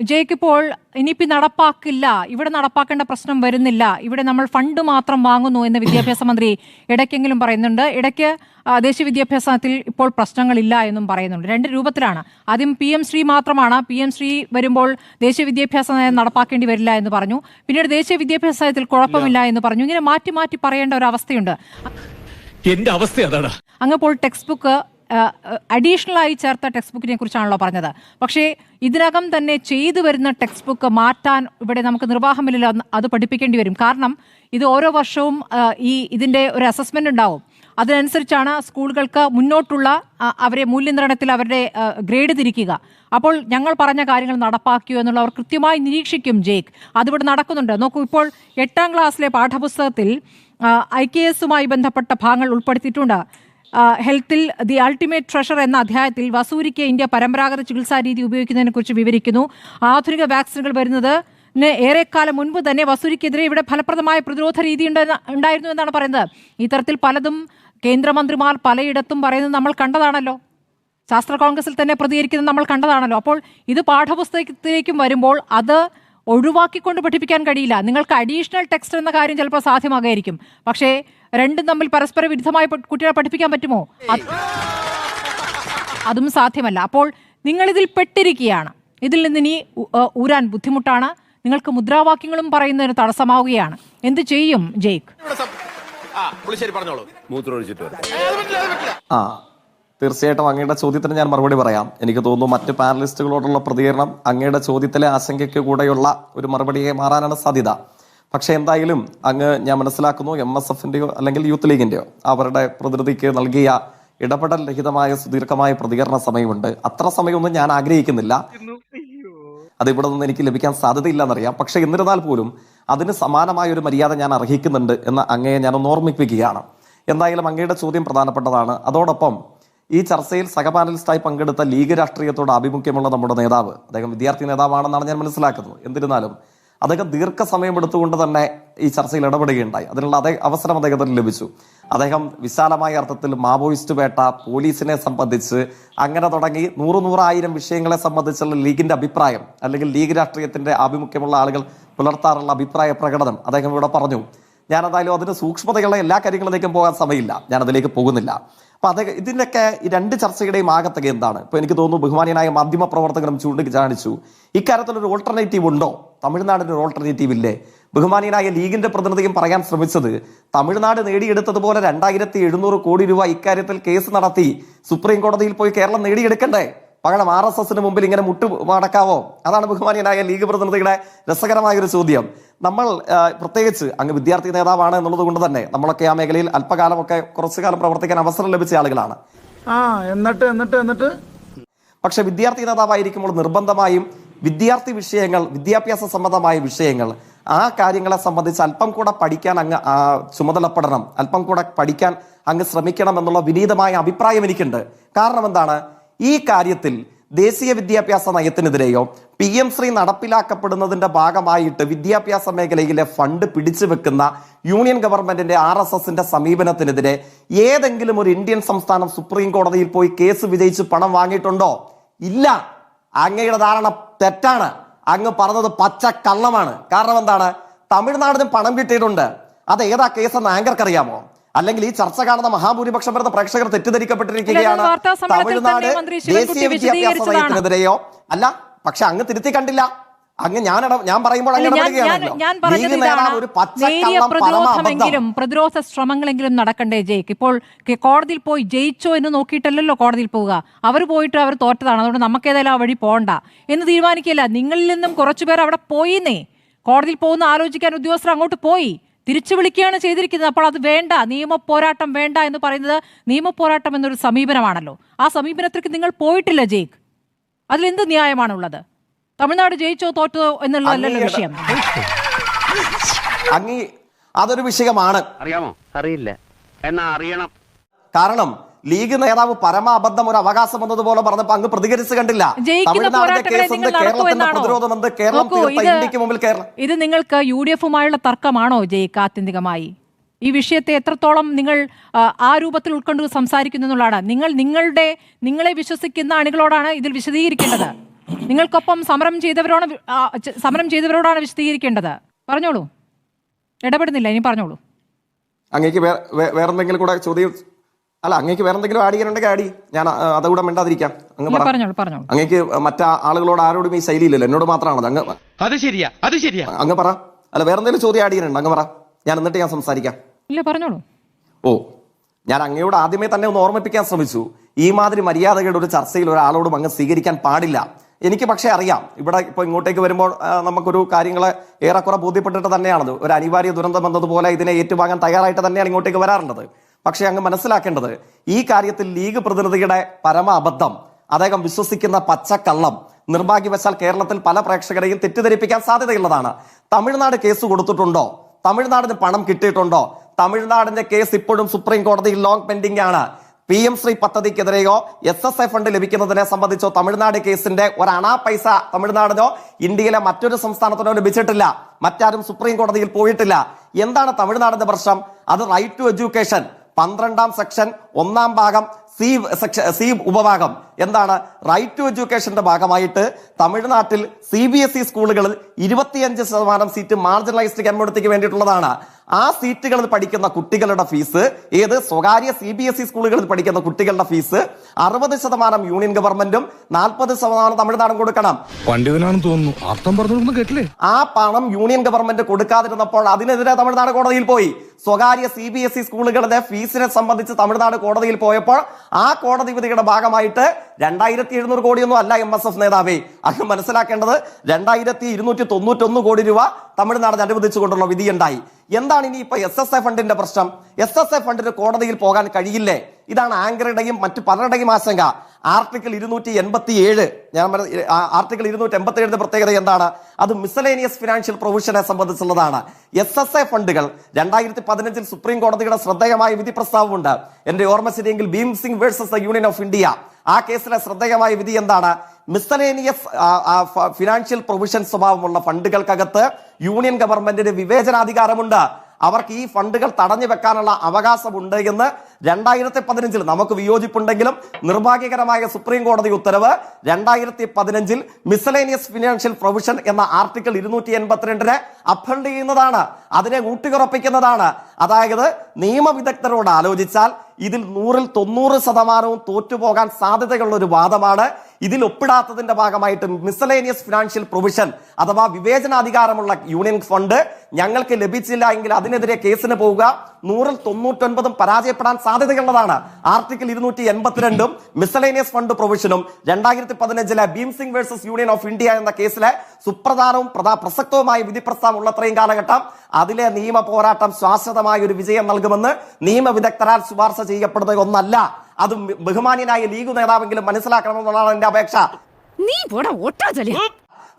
ജയ്ക്ക് ഇപ്പോൾ ഇനിയിപ്പോ നടപ്പാക്കില്ല. ഇവിടെ നടപ്പാക്കേണ്ട പ്രശ്നം വരുന്നില്ല. ഇവിടെ നമ്മൾ ഫണ്ട് മാത്രം വാങ്ങുന്നു എന്ന് വിദ്യാഭ്യാസ മന്ത്രി ഇടയ്ക്കെങ്കിലും പറയുന്നുണ്ട്. ഇടയ്ക്ക് ദേശീയ വിദ്യാഭ്യാസത്തിൽ ഇപ്പോൾ പ്രശ്നങ്ങളില്ല എന്നും പറയുന്നുണ്ട്. രണ്ട് രൂപത്തിലാണ്. ആദ്യം പി എം ശ്രീ മാത്രമാണ്. പി എം ശ്രീ വരുമ്പോൾ ദേശീയ വിദ്യാഭ്യാസ നയം നടപ്പാക്കേണ്ടി വരില്ല എന്ന് പറഞ്ഞു. പിന്നീട് ദേശീയ വിദ്യാഭ്യാസ നയത്തിൽ കുഴപ്പമില്ല എന്ന് പറഞ്ഞു. ഇങ്ങനെ മാറ്റി മാറ്റി പറയേണ്ട ഒരു അവസ്ഥയുണ്ട്. എന്റെ അവസ്ഥ അതാണ്. അങ്ങ് ഇപ്പോൾ ടെക്സ്റ്റ് ബുക്ക് അഡീഷണൽ ആയി ചേർത്ത ടെക്സ്റ്റ് ബുക്കിനെ കുറിച്ചാണല്ലോ പറഞ്ഞത്. പക്ഷേ ഇതിനകം തന്നെ ചെയ്തു വരുന്ന ടെക്സ്റ്റ് ബുക്ക് മാറ്റാൻ ഇവിടെ നമുക്ക് നിർവാഹമില്ലല്ലോ അത് പഠിപ്പിക്കേണ്ടി വരും. കാരണം ഇത് ഓരോ വർഷവും ഈ ഇതിന്റെ ഒരു അസസ്മെന്റ് ഉണ്ടാവും. അതിനനുസരിച്ചാണ് സ്കൂളുകൾക്ക് മുന്നോട്ടുള്ള അവരെ മൂല്യനിർണയത്തിൽ അവരുടെ ഗ്രേഡ് തിരിക്കുക. അപ്പോൾ ഞങ്ങൾ പറഞ്ഞ കാര്യങ്ങൾ നടപ്പാക്കിയോ എന്നുള്ള അവർ കൃത്യമായി നിരീക്ഷിക്കും ജേക്ക് അതിവിടെ നടക്കുന്നുണ്ട്. നോക്കൂ ഇപ്പോൾ എട്ടാം ക്ലാസ്സിലെ പാഠപുസ്തകത്തിൽ ഐ കെ എസുമായി ബന്ധപ്പെട്ട ഭാഗങ്ങൾ ഉൾപ്പെടുത്തിയിട്ടുണ്ട്. ഹെൽത്തിൽ ദി അൾട്ടിമേറ്റ് ട്രഷർ എന്ന അധ്യായത്തിൽ വസൂരിക്ക് ഇന്ത്യ പരമ്പരാഗത ചികിത്സാ രീതി ഉപയോഗിക്കുന്നതിനെ കുറിച്ച് വിവരിക്കുന്നു. ആധുനിക വാക്സിനുകൾ വരുന്നത് ഏറെക്കാലം മുൻപ് തന്നെ വസൂരിക്കെതിരെ ഇവിടെ ഫലപ്രദമായ പ്രതിരോധ രീതി ഉണ്ടായിരുന്നു എന്നാണ് പറയുന്നത്. ഇത്തരത്തിൽ പലതും കേന്ദ്രമന്ത്രിമാർ പലയിടത്തും പറയുന്നത് നമ്മൾ കണ്ടതാണല്ലോ. ശാസ്ത്ര കോൺഗ്രസിൽ തന്നെ പ്രതികരിക്കുന്നത് നമ്മൾ കണ്ടതാണല്ലോ. അപ്പോൾ ഇത് പാഠപുസ്തകത്തിലേക്കും വരുമ്പോൾ അത് ഒഴിവാക്കിക്കൊണ്ട് പഠിപ്പിക്കാൻ കഴിയില്ല. നിങ്ങൾക്ക് അഡീഷണൽ ടെക്സ്റ്റ് എന്ന കാര്യം ചിലപ്പോൾ സാധ്യമാകായിരിക്കും. പക്ഷേ രണ്ടും തമ്മിൽ പരസ്പര വിരുദ്ധമായി കുട്ടികളെ പഠിപ്പിക്കാൻ പറ്റുമോ? അതും സാധ്യമല്ല. അപ്പോൾ നിങ്ങൾ ഇതിൽ പെട്ടിരിക്കുകയാണ്. ഇതിൽ നിന്ന് ഇനി ഊരാൻ ബുദ്ധിമുട്ടാണ്. നിങ്ങൾക്ക് മുദ്രാവാക്യങ്ങളും പറയുന്നതിന് തടസ്സമാവുകയാണ്. എന്ത് ചെയ്യും ജയ്ക്ക്? ആ. തീർച്ചയായിട്ടും അങ്ങയുടെ ചോദ്യത്തിന് ഞാൻ മറുപടി പറയാം. എനിക്ക് തോന്നുന്നു മറ്റ് പാനലിസ്റ്റുകളോടുള്ള പ്രതികരണം അങ്ങയുടെ ചോദ്യത്തിലെ ആശങ്കയ്ക്ക് കൂടെയുള്ള ഒരു മറുപടിയെ മാറാനാണ് സാധ്യത. പക്ഷേ എന്തായാലും അങ്ങ് ഞാൻ മനസ്സിലാക്കുന്നു എം എസ് എഫിന്റെയോ അല്ലെങ്കിൽ യൂത്ത് ലീഗിന്റെയോ അവരുടെ പ്രതിനിധിക്ക് നൽകിയ ഇടപെടൽ രഹിതമായ സുദീർഘമായ പ്രതികരണ സമയമുണ്ട്. അത്ര സമയമൊന്നും ഞാൻ ആഗ്രഹിക്കുന്നില്ല. അതിവിടെ നിന്ന് എനിക്ക് ലഭിക്കാൻ സാധ്യതയില്ലെന്നറിയാം. പക്ഷേ എന്നിരുന്നാൽ പോലും അതിന് സമാനമായ ഒരു മര്യാദ ഞാൻ അർഹിക്കുന്നുണ്ട് എന്ന് അങ്ങയെ ഞാൻ ഓർമ്മിപ്പിക്കുകയാണ്. എന്തായാലും അങ്ങയുടെ ചോദ്യം പ്രധാനപ്പെട്ടതാണ്. അതോടൊപ്പം ഈ ചർച്ചയിൽ സഹപാനലിസ്റ്റായി പങ്കെടുത്ത ലീഗ് രാഷ്ട്രീയത്തോട് ആഭിമുഖ്യമുള്ള നമ്മുടെ നേതാവ് അദ്ദേഹം വിദ്യാർത്ഥി നേതാവാണെന്നാണ് ഞാൻ മനസ്സിലാക്കുന്നത്. എന്നിരുന്നാലും അദ്ദേഹം ദീർഘസമയം എടുത്തുകൊണ്ട് തന്നെ ഈ ചർച്ചയിൽ ഇടപെടുകയുണ്ടായി. അതിനുള്ള അതേ അവസരം അദ്ദേഹത്തിന് ലഭിച്ചു. അദ്ദേഹം വിശാലമായ അർത്ഥത്തിൽ മാവോയിസ്റ്റ് വേട്ട പോലീസിനെ സംബന്ധിച്ച് അങ്ങനെ തുടങ്ങി നൂറ് നൂറായിരം വിഷയങ്ങളെ സംബന്ധിച്ചുള്ള ലീഗിന്റെ അഭിപ്രായം അല്ലെങ്കിൽ ലീഗ് രാഷ്ട്രീയത്തിന്റെ ആഭിമുഖ്യമുള്ള ആളുകൾ പുലർത്താറുള്ള അഭിപ്രായ പ്രകടനം അദ്ദേഹം ഇവിടെ പറഞ്ഞു. ഞാൻ എന്തായാലും അതിന് സൂക്ഷ്മതയുള്ള എല്ലാ കാര്യങ്ങളിലേക്കും പോകാൻ സമയമില്ല. ഞാൻ അതിലേക്ക് പോകുന്നില്ല. അപ്പൊ അത് ഇതിന്റെയൊക്കെ രണ്ട് ചർച്ചയുടെയും ആകത്തക എന്താണ്? ഇപ്പൊ എനിക്ക് തോന്നുന്നു ബഹുമാനിയനായ മാധ്യമ പ്രവർത്തകരും ചൂണ്ടിക്കാണിച്ചു ഇക്കാര്യത്തിൽ ഒരു ഓൾട്ടർനേറ്റീവ് ഉണ്ടോ? തമിഴ്നാടിന് ഒരു ഓൾട്ടർനേറ്റീവ് ഇല്ലേ? ബഹുമാനിയനായ ലീഗിന്റെ പ്രതിനിധിയും പറയാൻ ശ്രമിച്ചത് തമിഴ്നാട് നേടിയെടുത്തതുപോലെ രണ്ടായിരത്തി എഴുന്നൂറ് കോടി രൂപ ഇക്കാര്യത്തിൽ കേസ് നടത്തി സുപ്രീം കോടതിയിൽ പോയി കേരളം നേടിയെടുക്കണ്ടേ? പകരം ആർ എസ് എസിന് മുമ്പിൽ ഇങ്ങനെ മുട്ടു മടക്കാവോ? അതാണ് ബഹുമാനിയനായ ലീഗ് പ്രതിനിധിയുടെ രസകരമായ ഒരു ചോദ്യം. നമ്മൾ പ്രത്യേകിച്ച് അങ്ങ് വിദ്യാർത്ഥി നേതാവാണ് എന്നുള്ളത് കൊണ്ട് തന്നെ നമ്മളൊക്കെ ആ മേഖലയിൽ അല്പകാലമൊക്കെ കുറച്ചു കാലം പ്രവർത്തിക്കാൻ അവസരം ലഭിച്ച ആളുകളാണ്. ആ എന്നിട്ട് എന്നിട്ട് എന്നിട്ട്? പക്ഷെ വിദ്യാർത്ഥി നേതാവായിരിക്കുമ്പോൾ നിർബന്ധമായും വിദ്യാർത്ഥി വിഷയങ്ങൾ വിദ്യാഭ്യാസ സംബന്ധമായ വിഷയങ്ങൾ ആ കാര്യങ്ങളെ സംബന്ധിച്ച് അല്പം കൂടെ പഠിക്കാൻ അങ്ങ് ചുമതലപ്പെടണം. അല്പം കൂടെ പഠിക്കാൻ അങ്ങ് ശ്രമിക്കണം എന്നുള്ള വിനീതമായ അഭിപ്രായം എനിക്കുണ്ട്. കാരണം എന്താണ്? ഈ കാര്യത്തിൽ ദേശീയ വിദ്യാഭ്യാസ നയത്തിനെതിരെയോ പി എം ശ്രീ നടപ്പിലാക്കപ്പെടുന്നതിന്റെ ഭാഗമായിട്ട് വിദ്യാഭ്യാസ മേഖലയിലെ ഫണ്ട് പിടിച്ചു വെക്കുന്ന യൂണിയൻ ഗവൺമെന്റിന്റെ ആർ എസ് എസിന്റെ സമീപനത്തിനെതിരെ ഏതെങ്കിലും ഒരു ഇന്ത്യൻ സംസ്ഥാനം സുപ്രീം കോടതിയിൽ പോയി കേസ് വിജയിച്ച് പണം വാങ്ങിയിട്ടുണ്ടോ? ഇല്ല. അങ്ങയുടെ ധാരണ തെറ്റാണ്. അങ്ങ് പറഞ്ഞത് പച്ച കള്ളമാണ് കാരണം എന്താണ്? തമിഴ്നാടിന് പണം കിട്ടിയിട്ടുണ്ട്. അത് ഏതാ കേസെന്ന് ആങ്കർക്ക് അറിയാമോ അല്ലെങ്കിൽ ഈ ചർച്ച കാണുന്ന മഹാഭൂരിപക്ഷം വരുന്ന പ്രേക്ഷകർ തെറ്റിദ്ധരിക്കപ്പെട്ടിരിക്കുകയാണ് തമിഴ്നാട് ദേശീയ വിദ്യാഭ്യാസ. നയത്തിനെതിരെയോ അല്ല പക്ഷെ അങ്ങ് തിരുത്തി കണ്ടില്ല. അങ്ങ് ഞാൻ ഞാൻ പറയുമ്പോൾ പ്രതിരോധമെങ്കിലും പ്രതിരോധ ശ്രമങ്ങളെങ്കിലും നടക്കണ്ടേ ജയിക്ക്? ഇപ്പോൾ കോടതിയിൽ പോയി ജയിച്ചോ എന്ന് നോക്കിയിട്ടല്ലല്ലോ കോടതിയിൽ പോവുക. അവർ പോയിട്ട് അവർ തോറ്റതാണ്. അതുകൊണ്ട് നമുക്ക് ഏതായാലും ആ വഴി പോകണ്ട എന്ന് തീരുമാനിക്കില്ല നിങ്ങളിൽ നിന്നും കുറച്ചുപേർ അവിടെ പോയിന്നേ. കോടതിയിൽ പോകുന്ന ആലോചിക്കാൻ ഉദ്യോഗസ്ഥർ അങ്ങോട്ട് പോയി. തിരിച്ചു വിളിക്കുകയാണ് ചെയ്തിരിക്കുന്നത്. അപ്പോൾ അത് വേണ്ട. നിയമ പോരാട്ടം വേണ്ട എന്ന് പറയുന്നത് നിയമ പോരാട്ടം എന്നൊരു സമീപനമാണല്ലോ. ആ സമീപനത്തിലേക്ക് നിങ്ങൾ പോയിട്ടില്ല ജയിക്ക്. അതിൽ എന്ത് ന്യായമാണുള്ളത്? തമിഴ്നാട് ജയിച്ചോ തോറ്റോ എന്നുള്ളതല്ലല്ലോ വിഷയം. അങ്ങി അതൊരു വിഷയമാണ്. അറിയാമോ? അറിയില്ല. എന്നാ അറിയണം. കാരണം ലീഗ് നേതാവ് പരമാബദ്ധം ഒരു അവകാശം എന്നതുപോലെ പറഞ്ഞപ്പോ അങ്ങ് പ്രതികരിച്ചു കണ്ടില്ല. ജയിക്കുന്ന തമിഴ്നാടിന്റെ പോരാട്ടങ്ങളെ കേസ് എന്ത് നിങ്ങൾ നടത്തുമോ കേരളത്തിന്റെ പ്രതിരോധം എന്ത് കേരളം തീർത്ത ഇത് ഇന്ത്യയ്ക്ക് മുമ്പിൽ കേരളം. ഇത് നിങ്ങൾക്ക് യു ഡി എഫുമായുള്ള തർക്കമാണോ ജയിക്ക് ആത്യന്തികമായി? ഈ വിഷയത്തെ എത്രത്തോളം നിങ്ങൾ ആ, രൂപത്തിൽ ഉൾക്കൊണ്ട് സംസാരിക്കുന്നു എന്നുള്ളതാണ്. നിങ്ങൾ നിങ്ങളുടെ നിങ്ങളെ വിശ്വസിക്കുന്ന അണികളോടാണ് ഇതിൽ വിശദീകരിക്കേണ്ടത്. നിങ്ങൾക്കൊപ്പം സമരം ചെയ്തവരോട് സമരം ചെയ്തവരോടാണ് വിശദീകരിക്കേണ്ടത്. പറഞ്ഞോളൂ. ഇടപെടുന്നില്ല ഇനി പറഞ്ഞോളൂ. അങ്ങേക്ക് വേറെന്തെങ്കിലും കൂടെ ചോദ്യം അല്ല അങ്ങേക്ക് വേറെന്തെങ്കിലും ആഡ് ചെയ്യാനുണ്ടെങ്കിൽ ആഡ് ചെയ്യും. ഞാൻ അതുകൂടെ മിണ്ടാതിരിക്കാം. അങ്ങ് പറ. പറഞ്ഞോളൂ പറഞ്ഞോളൂ. അങ്ങേക്ക് മറ്റേ ആളുകളോട് ആരോടും ഈ ശൈലിയില്ലല്ലോ. എന്നോട് മാത്രമാണത്. അങ്ങ് അത് ശരിയാ അത് ശരിയാ. അങ്ങ് പറ. അല്ല വേറെന്തെങ്കിലും ചോദ്യം ആഡ് ചെയ്യാനുണ്ട്? അങ്ങ് പറ. ഞാൻ എന്നിട്ട് ഞാൻ സംസാരിക്കാം. ഇല്ല പറഞ്ഞോളൂ. ഓ ഞാൻ അങ്ങയോട് ആദ്യമേ തന്നെ ഒന്ന് ഓർമ്മിപ്പിക്കാൻ ശ്രമിച്ചു. ഈ മാതിരി മര്യാദകളുടെ ഒരു ചർച്ചയിൽ ഒരാളോടും അങ്ങ് സ്വീകരിക്കാൻ പാടില്ല. എനിക്ക് പക്ഷേ അറിയാം. ഇവിടെ ഇപ്പോൾ ഇങ്ങോട്ടേക്ക് വരുമ്പോൾ നമുക്കൊരു കാര്യങ്ങളെ ഏറെക്കുറെ ബോധ്യപ്പെട്ടിട്ട് തന്നെയാണത്. ഒരു അനിവാര്യ ദുരന്തം എന്നതുപോലെ ഇതിനെ ഏറ്റുവാങ്ങാൻ തയ്യാറായിട്ട് തന്നെയാണ് ഇങ്ങോട്ടേക്ക് വരാറുള്ളത്. പക്ഷേ അങ്ങ് മനസ്സിലാക്കേണ്ടത് ഈ കാര്യത്തിൽ ലീഗ് പ്രതിനിധിയുടെ പരമ അബദ്ധം അദ്ദേഹം വിശ്വസിക്കുന്ന പച്ചക്കള്ളം നിർഭാഗ്യവശാൽ കേരളത്തിൽ പല പ്രേക്ഷകരെയും തെറ്റിദ്ധരിപ്പിക്കാൻ സാധ്യതയുള്ളതാണ്. തമിഴ്നാട് കേസ് കൊടുത്തിട്ടുണ്ടോ? തമിഴ്നാടിന് പണം കിട്ടിയിട്ടുണ്ടോ? തമിഴ്നാടിന്റെ കേസ് ഇപ്പോഴും സുപ്രീം കോടതിയിൽ ലോങ് പെൻഡിംഗ് ആണ്. പി എം ശ്രീ പദ്ധതിക്കെതിരെയോ എസ് എസ് ഐ ഫണ്ട് ലഭിക്കുന്നതിനെ സംബന്ധിച്ചോ തമിഴ്നാട് കേസിന്റെ ഒരണാ പൈസ തമിഴ്നാടിനോ ഇന്ത്യയിലെ മറ്റൊരു സംസ്ഥാനത്തിനോ ലഭിച്ചിട്ടില്ല. മറ്റാരും സുപ്രീം കോടതിയിൽ പോയിട്ടില്ല. എന്താണ് തമിഴ്നാടിന്റെ പ്രശ്നം? അത് റൈറ്റ് ടു എഡ്യൂക്കേഷൻ പന്ത്രണ്ടാം സെക്ഷൻ ഒന്നാം ഭാഗം സി സെക്ഷൻ സി ഉപഭാഗം. എന്താണ്? റൈറ്റ് ടു എഡ്യൂക്കേഷന്റെ ഭാഗമായിട്ട് തമിഴ്നാട്ടിൽ സി ബി എസ് ഇ സ്കൂളുകളിൽ ഇരുപത്തിയഞ്ച് ശതമാനം സീറ്റ് മാർജിനലൈസ്ഡ് കമ്മ്യൂണിറ്റിക്ക് വേണ്ടിയിട്ടുള്ളതാണ്. ആ സീറ്റുകളിൽ പഠിക്കുന്ന കുട്ടികളുടെ ഫീസ് ഏത്? സ്വകാര്യ സി ബി എസ് ഇ സ്കൂളുകളിൽ പഠിക്കുന്ന കുട്ടികളുടെ ഫീസ് അറുപത് ശതമാനം യൂണിയൻ ഗവൺമെന്റും നാൽപ്പത് ശതമാനം തമിഴ്നാടും കൊടുക്കണം. പണ്ഡിതനാണെന്ന് തോന്നുന്നു. അർത്ഥം പറഞ്ഞു കേട്ടില്ലേ? ആ പണം യൂണിയൻ ഗവൺമെന്റ് കൊടുക്കാതിരുന്നപ്പോൾ അതിനെതിരെ തമിഴ്നാട് കോടതിയിൽ പോയി. സ്വകാര്യ സി ബി എസ് ഇ സ്കൂളുകളുടെ ഫീസിനെ സംബന്ധിച്ച് തമിഴ്നാട് കോടതിയിൽ പോയപ്പോൾ ആ കോടതി വിധിയുടെ ഭാഗമായിട്ട് രണ്ടായിരത്തി എഴുന്നൂറ് കോടിയൊന്നും അല്ല എം എസ് എഫ് നേതാവേ. അത് മനസ്സിലാക്കേണ്ടത് രണ്ടായിരത്തി ഇരുന്നൂറ്റി തൊണ്ണൂറ്റൊന്ന് കോടി രൂപ തമിഴ്നാട് അനുവദിച്ചുകൊണ്ടുള്ള വിധിയുണ്ടായി. എന്താണ് ഇനി ഇപ്പൊ എസ് എസ് എ ഫണ്ടിന്റെ പ്രശ്നം? എസ് എസ് എ ഫണ്ടിന് കോടതിയിൽ പോകാൻ കഴിയില്ലേ? ഇതാണ് ആങ്കറുടെയും മറ്റു പലരുടെയും ആശങ്ക. ആർട്ടിക്കിൾ ഇരുന്നൂറ്റി എൺപത്തി ഏഴ് ഞാൻ ആർട്ടിക്കിൾ ഇരുന്നൂറ്റി എൺപത്തി ഏഴിന്റെ പ്രത്യേകത എന്താണ്? അത് മിസലേനിയസ് ഫിനാൻഷ്യൽ പ്രൊവിഷനെ സംബന്ധിച്ചുള്ളതാണ്. എസ് എസ് എ ഫണ്ടുകൾ രണ്ടായിരത്തി പതിനഞ്ചിൽ സുപ്രീം കോടതിയുടെ ശ്രദ്ധേയമായ വിധി പ്രസ്താവമുണ്ട് എന്റെ ഓർമ്മ ശരിയെങ്കിൽ Bhim Singh versus the Union of India. ആ കേസിലെ ശ്രദ്ധേയമായ വിധി എന്താണ്? മിസ്സലേനിയസ് ഫിനാൻഷ്യൽ പ്രൊവിഷൻ സ്വഭാവമുള്ള ഫണ്ടുകൾക്കകത്ത് യൂണിയൻ ഗവൺമെന്റിന് വിവേചനാധികാരമുണ്ട്. അവർക്ക് ഈ ഫണ്ടുകൾ തടഞ്ഞു വെക്കാനുള്ള അവകാശമുണ്ട് എന്ന് രണ്ടായിരത്തി പതിനഞ്ചിൽ നമുക്ക് വിയോജിപ്പുണ്ടെങ്കിലും നിർഭാഗ്യകരമായ സുപ്രീം കോടതി ഉത്തരവ് രണ്ടായിരത്തി പതിനഞ്ചിൽ മിസലേനിയസ് ഫിനാൻഷ്യൽ പ്രൊവിഷൻ എന്ന ആർട്ടിക്കിൾ ഇരുന്നൂറ്റി എൺപത്തിരണ്ടിനെ അഫണ്ട് ചെയ്യുന്നതാണ്. അതിനെ ഊട്ടിയുറപ്പിക്കുന്നതാണ്. അതായത് നിയമവിദഗ്ധരോട് ആലോചിച്ചാൽ ഇതിൽ നൂറിൽ തൊണ്ണൂറ് ശതമാനവും തോറ്റുപോകാൻ സാധ്യതയുള്ള ഒരു വാദമാണ് ഇതിൽ ഒപ്പിടാത്തതിന്റെ ഭാഗമായിട്ട് മിസലേനിയസ് ഫിനാൻഷ്യൽ പ്രൊവിഷൻ അഥവാ വിവേചനാധികാരമുള്ള യൂണിയൻ ഫണ്ട് ഞങ്ങൾക്ക് ലഭിച്ചില്ല എങ്കിൽ അതിനെതിരെ കേസിന് പോവുക. നൂറിൽ തൊണ്ണൂറ്റൊൻപതും പരാജയപ്പെടാൻ സാധ്യതയുള്ളതാണ്. ആർട്ടിക്കിൾ ഇരുന്നൂറ്റി എൺപത്തിരണ്ടും മിസലേനിയസ് ഫണ്ട് പ്രൊവിഷനും രണ്ടായിരത്തി പതിനഞ്ചിലെ Bhim Singh versus Union of India എന്ന കേസിലെ സുപ്രധാനവും പ്രധാ പ്രസക്തവുമായ വിധി പ്രസ്താവം ഉള്ളത്രയും കാലഘട്ടം. അതിലെ നിയമ പോരാട്ടം ശാശ്വതമായ ഒരു വിജയം നൽകുമെന്ന് നിയമവിദഗ്ധരാൽ ശുപാർശ ചെയ്യപ്പെടുന്ന ഒന്നല്ല. അത് ബഹുമാന്യനായ ലീഗ് നേതാവെങ്കിലും മനസ്സിലാക്കണമെന്നുള്ളതാണ് എന്റെ അപേക്ഷ. നീ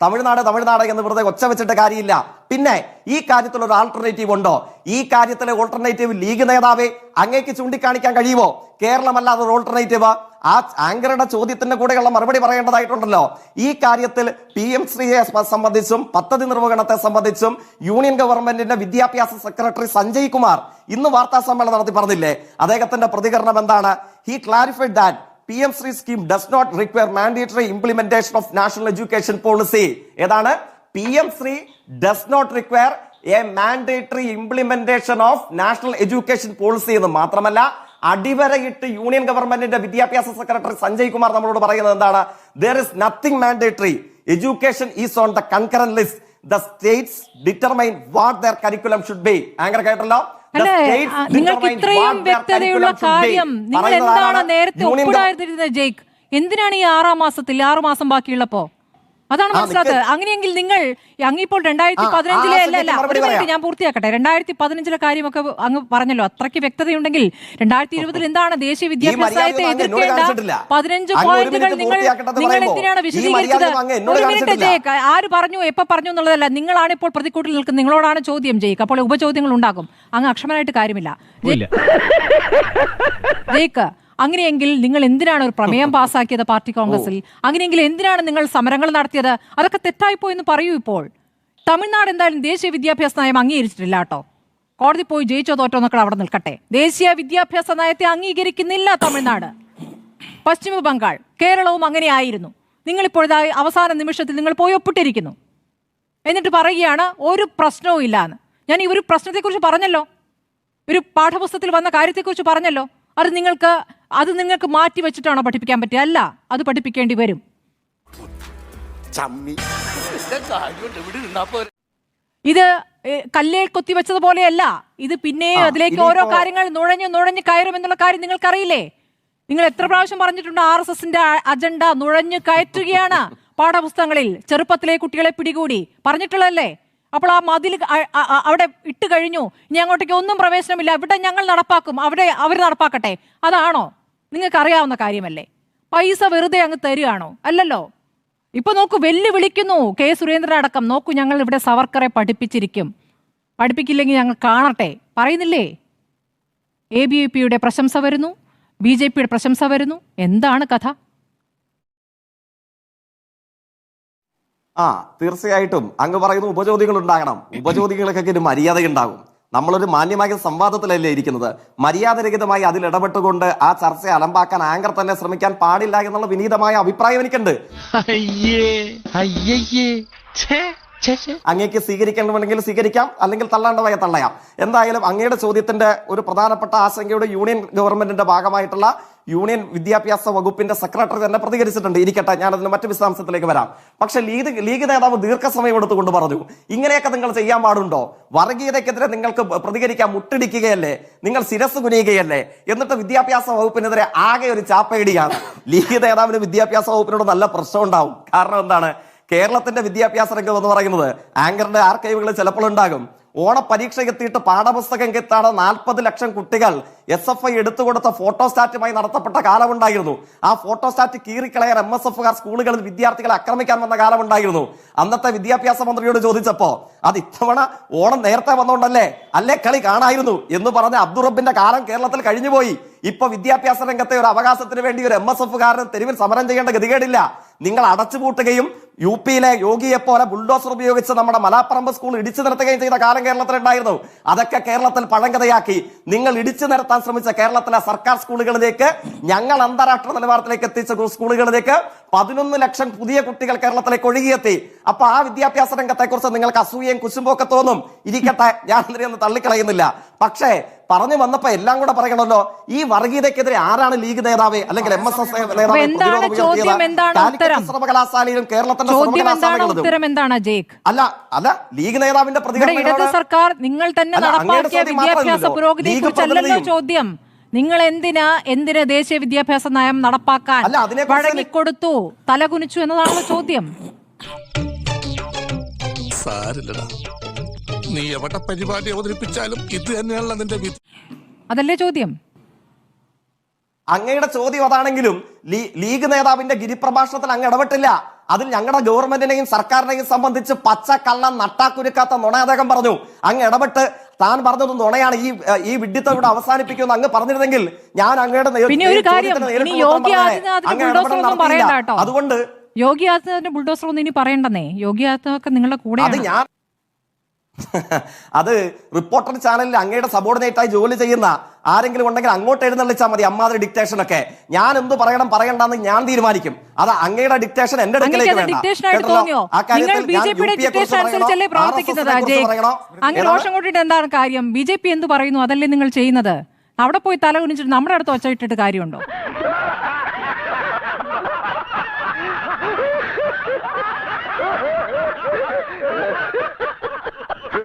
തമിഴ്നാട് തമിഴ്നാട് എന്ന് വെറുതെ ഒച്ച വെച്ചിട്ട് കാര്യമില്ല. പിന്നെ ഈ കാര്യത്തിൽ ഒരു ആൾട്ടർനേറ്റീവ് ഉണ്ടോ? ഈ കാര്യത്തിലെ ഓൾട്ടർനേറ്റീവ് ലീഗ് നേതാവെ അങ്ങേക്ക് ചൂണ്ടിക്കാണിക്കാൻ കഴിയുമോ? കേരളമല്ലാതെ ഒരു ഓൾട്ടർനേറ്റീവ് ആ ആങ്കറുടെ ചോദ്യത്തിന്റെ കൂടെയുള്ള മറുപടി പറയേണ്ടതായിട്ടുണ്ടല്ലോ. ഈ കാര്യത്തിൽ പി എം ശ്രീയെ സംബന്ധിച്ചും പദ്ധതി നിർവഹണത്തെ സംബന്ധിച്ചും യൂണിയൻ ഗവൺമെന്റിന്റെ വിദ്യാഭ്യാസ സെക്രട്ടറി സഞ്ജയ് കുമാർ ഇന്ന് വാർത്താ സമ്മേളനം നടത്തി പറഞ്ഞില്ലേ? അദ്ദേഹത്തിന്റെ പ്രതികരണം എന്താണ്? He clarified that P M Shri scheme does not require mandatory implementation of national education policy ഏതാണ്? P M Shri does not require a mandatory implementation of national education policy എന്ന് മാത്രമല്ല അടിവരയിട്ട് യൂണിയൻ ഗവൺമെന്റിന്റെ വിദ്യാഭ്യാസ സെക്രട്ടറി സഞ്ജയ് കുമാർ നമ്മളോട് പറയുന്നത് എന്താണ്? There is nothing mandatory education is on the concurrent list the states determine what their curriculum should be anchor കേട്ടല്ലോ? നിങ്ങൾക്ക് ഇത്രയും വ്യക്തതയുള്ള. കാര്യം നിങ്ങൾ എന്താണ് നേരത്തെ ഒപ്പിടാതിരുന്നത് ജയ്ക്ക്? എന്തിനാണ് ഈ ആറാം മാസത്തിൽ ആറ് മാസം ബാക്കിയുള്ളപ്പോ? അതാണ് മനസ്സിലാത്തത് അങ്ങനെയെങ്കിൽ നിങ്ങൾ അങ്ങിപ്പോൾ രണ്ടായിരത്തി പതിനഞ്ചിലെ ആ അല്ല അല്ല ഒരു മിനിറ്റ് ഞാൻ പൂർത്തിയാക്കട്ടെ. രണ്ടായിരത്തി പതിനഞ്ചിലെ കാര്യമൊക്കെ അങ്ങ് പറഞ്ഞല്ലോ അത്രയ്ക്ക് വ്യക്തതയുണ്ടെങ്കിൽ രണ്ടായിരത്തി ഇരുപതിൽ എന്താണ് ദേശീയ വിദ്യാഭ്യാസ നയത്തെ എതിർക്കേണ്ട. പതിനഞ്ച് പോയിന്റുകൾ നിങ്ങൾ നിങ്ങൾ എന്തിനാണ് വിശദീകരിച്ചത്? ഒരു മിനിറ്റ് ജയക്ക് ആര് പറഞ്ഞു എപ്പോ പറഞ്ഞു എന്നുള്ളതല്ല നിങ്ങളാണ് ഇപ്പോൾ പ്രതിക്കൂട്ടിൽ നിൽക്കുന്നത് നിങ്ങളോടാണ് ചോദ്യം ജയിക്ക്. അപ്പോൾ ഉപചോദ്യങ്ങൾ ഉണ്ടാകും. അങ്ങ് അക്ഷമനായിട്ട് കാര്യമില്ല. ജയ്- ജയ്ക്ക് അങ്ങനെയെങ്കിൽ നിങ്ങൾ എന്തിനാണ് ഒരു പ്രമേയം പാസ്സാക്കിയത് പാർട്ടി കോൺഗ്രസിൽ? അങ്ങനെയെങ്കിൽ എന്തിനാണ് നിങ്ങൾ സമരങ്ങൾ നടത്തിയത്? അതൊക്കെ തെറ്റായിപ്പോ എന്ന് പറയൂ ഇപ്പോൾ. തമിഴ്നാട് എന്തായാലും ദേശീയ വിദ്യാഭ്യാസ നയം അംഗീകരിച്ചിട്ടില്ല കേട്ടോ. കോടതി പോയി ജയിച്ചോ തോറ്റോ എന്നൊക്കെ അവിടെ നിൽക്കട്ടെ. ദേശീയ വിദ്യാഭ്യാസ നയത്തെ അംഗീകരിക്കുന്നില്ല തമിഴ്നാട്. പശ്ചിമ ബംഗാൾ കേരളവും അങ്ങനെയായിരുന്നു. നിങ്ങളിപ്പോൾ അവസാന നിമിഷത്തിൽ നിങ്ങൾ പോയി ഒപ്പിട്ടിരിക്കുന്നു. എന്നിട്ട് പറയുകയാണ് ഒരു പ്രശ്നവും ഇല്ല എന്ന് ഞാൻ ഈ ഒരു പ്രശ്നത്തെക്കുറിച്ച് പറഞ്ഞല്ലോ. ഒരു പാഠപുസ്തകത്തിൽ വന്ന കാര്യത്തെക്കുറിച്ച് പറഞ്ഞല്ലോ. അത് നിങ്ങൾക്ക് അത് നിങ്ങൾക്ക് മാറ്റി വെച്ചിട്ടാണോ പഠിപ്പിക്കാൻ പറ്റുക അല്ല അത് പഠിപ്പിക്കേണ്ടി വരും. ഇത് ഏ, കൊത്തി വെച്ചതുപോലെയല്ല. ഇത് പിന്നെയും അതിലേക്ക് ഓരോ കാര്യങ്ങൾ നുഴഞ്ഞു നുഴഞ്ഞു കയറും എന്നുള്ള കാര്യം നിങ്ങൾക്കറിയില്ലേ? നിങ്ങൾ എത്ര പ്രാവശ്യം പറഞ്ഞിട്ടുണ്ട് ആർ എസ് എസിന്റെ അജണ്ട നുഴഞ്ഞു കയറ്റുകയാണ് പാഠപുസ്തകങ്ങളിൽ. ചെറുപ്പത്തിലെ കുട്ടികളെ പിടികൂടി. പറഞ്ഞിട്ടുള്ളതല്ലേ? അപ്പോൾ ആ മതിൽ അവിടെ ഇട്ട് കഴിഞ്ഞു. ഇനി അങ്ങോട്ടേക്ക് ഒന്നും പ്രവേശനമില്ല. ഇവിടെ ഞങ്ങൾ നടപ്പാക്കും. അവിടെ അവർ നടപ്പാക്കട്ടെ. അതാണോ? നിങ്ങൾക്ക് അറിയാവുന്ന കാര്യമല്ലേ? പൈസ വെറുതെ അങ്ങ് തരികയാണോ അല്ലല്ലോ. ഇപ്പൊ നോക്കൂ വെല്ലുവിളിക്കുന്നു. കെ സുരേന്ദ്രൻ അടക്കം. നോക്കൂ ഞങ്ങൾ ഇവിടെ സവർക്കറെ പഠിപ്പിച്ചിരിക്കും. പഠിപ്പിക്കില്ലെങ്കിൽ ഞങ്ങൾ കാണട്ടെ. പറയുന്നില്ലേ? എ ബി വി പിയുടെ പ്രശംസ വരുന്നു. ബി ജെ പിയുടെ പ്രശംസ വരുന്നു. എന്താണ് കഥ? ആ തീർച്ചയായിട്ടും. അങ്ങ് പറയുന്നു ഉപചോദ്യങ്ങൾ ഉണ്ടാകണം. ഉപചോദ്യങ്ങൾക്കൊക്കെ ഒരു മര്യാദ ഉണ്ടാകും നമ്മളൊരു മാന്യമായ സംവാദത്തിലല്ലേ ഇരിക്കുന്നത്? മര്യാദരഹിതമായി അതിൽ ഇടപെട്ടുകൊണ്ട് ആ ചർച്ച അലമ്പാക്കാൻ ആങ്കർ തന്നെ ശ്രമിക്കാൻ പാടില്ല എന്നുള്ള വിനീതമായ അഭിപ്രായം എനിക്കുണ്ട്. അയ്യേ അയ്യേ അങ്ങേക്ക് സ്വീകരിക്കണമെങ്കിൽ സ്വീകരിക്കാം അല്ലെങ്കിൽ തള്ളേണ്ടതായ തള്ളയാം. എന്തായാലും അങ്ങയുടെ ചോദ്യത്തിന്റെ ഒരു പ്രധാനപ്പെട്ട ആശങ്കയുടെ യൂണിയൻ ഗവൺമെന്റിന്റെ ഭാഗമായിട്ടുള്ള യൂണിയൻ വിദ്യാഭ്യാസ വകുപ്പിന്റെ സെക്രട്ടറി തന്നെ പ്രതികരിച്ചിട്ടുണ്ട്. ഇരിക്കട്ടെ ഞാൻ അതിന് മറ്റു വിശദാംശത്തിലേക്ക് വരാം. പക്ഷെ ലീഗ് ലീഗ് നേതാവ് ദീർഘസമയം എടുത്തുകൊണ്ട് പറഞ്ഞു ഇങ്ങനെയൊക്കെ നിങ്ങൾ ചെയ്യാൻ പാടുണ്ടോ? വർഗീയതയ്ക്കെതിരെ നിങ്ങൾക്ക് പ്രതികരിക്കാൻ മുട്ടിടിക്കുകയല്ലേ? നിങ്ങൾ ശിരസ് കുനിയുകയല്ലേ? എന്നിട്ട് വിദ്യാഭ്യാസ വകുപ്പിനെതിരെ ആകെ ഒരു ചാപ്പേടിയാണ് ലീഗ് നേതാവിന് വിദ്യാഭ്യാസ വകുപ്പിനോട് നല്ല പ്രശ്നം ഉണ്ടാവും കാരണം എന്താണ്? കേരളത്തിന്റെ വിദ്യാഭ്യാസ രംഗം എന്ന് പറയുന്നത് ആങ്കറിന്റെ ആർക്കൈവുകൾ ചിലപ്പോൾ ഉണ്ടാകും. ഓണപരീക്ഷ എത്തിയിട്ട് പാഠപുസ്തകം കെത്താണ് നാൽപ്പത് ലക്ഷം കുട്ടികൾ എസ് എഫ് ഐ എടുത്തുകൊടുത്ത ഫോട്ടോസ്റ്റാറ്റുമായി നടത്തപ്പെട്ട കാലമുണ്ടായിരുന്നു. ആ ഫോട്ടോസ്റ്റാറ്റ് കീറിക്കളയാൻ എം എസ് എഫുകാർ സ്കൂളുകളിൽ വിദ്യാർത്ഥികളെ ആക്രമിക്കാൻ വന്ന കാലമുണ്ടായിരുന്നു. അന്നത്തെ വിദ്യാഭ്യാസ മന്ത്രിയോട് ചോദിച്ചപ്പോ അത് ഇത്തവണ ഓണം നേരത്തെ വന്നോണ്ടല്ലേ? അല്ലേ കളി കാണായിരുന്നു? എന്ന് പറഞ്ഞ അബ്ദുറബിന്റെ കാലം കേരളത്തിൽ കഴിഞ്ഞുപോയി. ഇപ്പൊ വിദ്യാഭ്യാസ രംഗത്തെ ഒരു അവകാശത്തിന് വേണ്ടി ഒരു എം എസ് എഫുകാരൻ തെരുവിൽ സമരം ചെയ്യേണ്ട ഗതികേടില്ല. നിങ്ങൾ അടച്ചുപൂട്ടുകയും യു പിയിലെ യോഗിയെ പോലെ ബുൾഡോസർ ഉപയോഗിച്ച് നമ്മുടെ മലാപ്പറമ്പ് സ്കൂൾ ഇടിച്ചു നിർത്തുകയും ചെയ്ത കാലം കേരളത്തിലുണ്ടായിരുന്നു. അതൊക്കെ കേരളത്തിൽ പഴങ്കഥയാക്കി. നിങ്ങൾ ഇടിച്ചു നിരത്താൻ ശ്രമിച്ച കേരളത്തിലെ സർക്കാർ സ്കൂളുകളിലേക്ക് ഞങ്ങൾ അന്താരാഷ്ട്ര നിലവാരത്തിലേക്ക് എത്തിച്ച സ്കൂളുകളിലേക്ക് പതിനൊന്ന് ലക്ഷം പുതിയ കുട്ടികൾ കേരളത്തിലേക്ക് ഒഴുകിയെത്തി. അപ്പൊ ആ വിദ്യാഭ്യാസ രംഗത്തെക്കുറിച്ച് നിങ്ങൾക്ക് അസൂയയും കുശുമ്പൊക്കെ തോന്നും. ഇരിക്കട്ടെ ഞാൻ ഇതിനെയൊന്നും തള്ളിക്കളയുന്നില്ല. പക്ഷേ പറഞ്ഞു വന്നപ്പോ എല്ലാം കൂടെ പറയണല്ലോ ഈ വർഗീയതക്കെതിരെ ആരാണ് ലീഗ് നേതാവ്? അല്ലെങ്കിൽ എം എസ് എസ് അപ്പൊ എന്താണ് ചോദ്യം? എന്താണ് ഉത്തരം? സർവകലാശാലയിലും കേരളത്തിന്റെ ചോദ്യം എന്താണ് സർവകലാശാലകളിലും ജേക്ക്? അല്ല അല്ല ലീഗ് നേതാവിന്റെ പ്രതികരണം സർക്കാർ നിങ്ങൾ തന്നെ നടപ്പാക്കിയ വിദ്യാഭ്യാസ. പുരോഗതിയെ കുറിച്ചല്ലല്ലോ ചോദ്യം. നിങ്ങൾ എന്തിനാ എന്തിന് ദേശീയ വിദ്യാഭ്യാസ നയം നടപ്പാക്കാൻ വഴങ്ങിക്കൊടുത്തു തലകുനിച്ചു എന്നതാണല്ലോ ചോദ്യം. സാരില്ലടാ. നീ എവിടെ പരിപാടി അവതരിപ്പിച്ചാലും ഇത് തന്നെയാണല്ലോ അതിന്റെ വിധി. അതല്ലേ ചോദ്യം? അങ്ങയുടെ ചോദ്യം അതാണെങ്കിലും ലീഗ് നേതാവിന്റെ ഗിരിപ്രഭാഷണത്തിൽ അങ്ങ് ഇടപെട്ടില്ല. അതിൽ ഞങ്ങളുടെ ഗവൺമെന്റിനെയും സർക്കാരിനെയും സംബന്ധിച്ച് പച്ച കള്ളം നട്ടാക്കുരുക്കാത്ത നുണ അദ്ദേഹം പറഞ്ഞു. അങ്ങ് ഇടപെട്ട് താൻ പറഞ്ഞത് നുണയാണ് ഈ ഈ വിഡ്ഢിത്തം ഇവിടെ അവസാനിപ്പിക്കുമെന്ന് അങ്ങ് പറഞ്ഞിരുന്നെങ്കിൽ ഞാൻ അങ്ങയുടെ. അതുകൊണ്ട് യോഗി ആദിത്യനാഥിന്റെ ബുൾഡോസർ ഒന്നും ഇനി പറയണ്ടെന്നേ. യോഗി ആദിത്യനാഥ് നിങ്ങളുടെ അത് ഞാൻ അത് റിപ്പോർട്ടർ ചാനലിൽ അങ്ങയുടെ സബോർഡിനേറ്റ് ആയി ജോലി ചെയ്യുന്ന ആരെങ്കിലും ഉണ്ടെങ്കിൽ അങ്ങോട്ട് എഴുന്നള്ളിച്ചാൽ മതി അമ്മാതിരി ഡിക്റ്റേഷൻ ഒക്കെ. ഞാൻ എന്ത് പറയണം പറയണ്ടെന്ന് ഞാൻ തീരുമാനിക്കും. അത് അങ്ങയുടെ ഡിക്റ്റേഷൻ എന്റെ അടുക്കലേക്ക് എന്താണ് കാര്യം? ബി ജെ പി എന്ത് പറയുന്നു? അതല്ലേ നിങ്ങൾ ചെയ്യുന്നത്? അവിടെ പോയി തല കുനിച്ചിട്ട് നമ്മുടെ അടുത്ത് ഒച്ച ഇട്ടിട്ട് കാര്യമുണ്ടോ?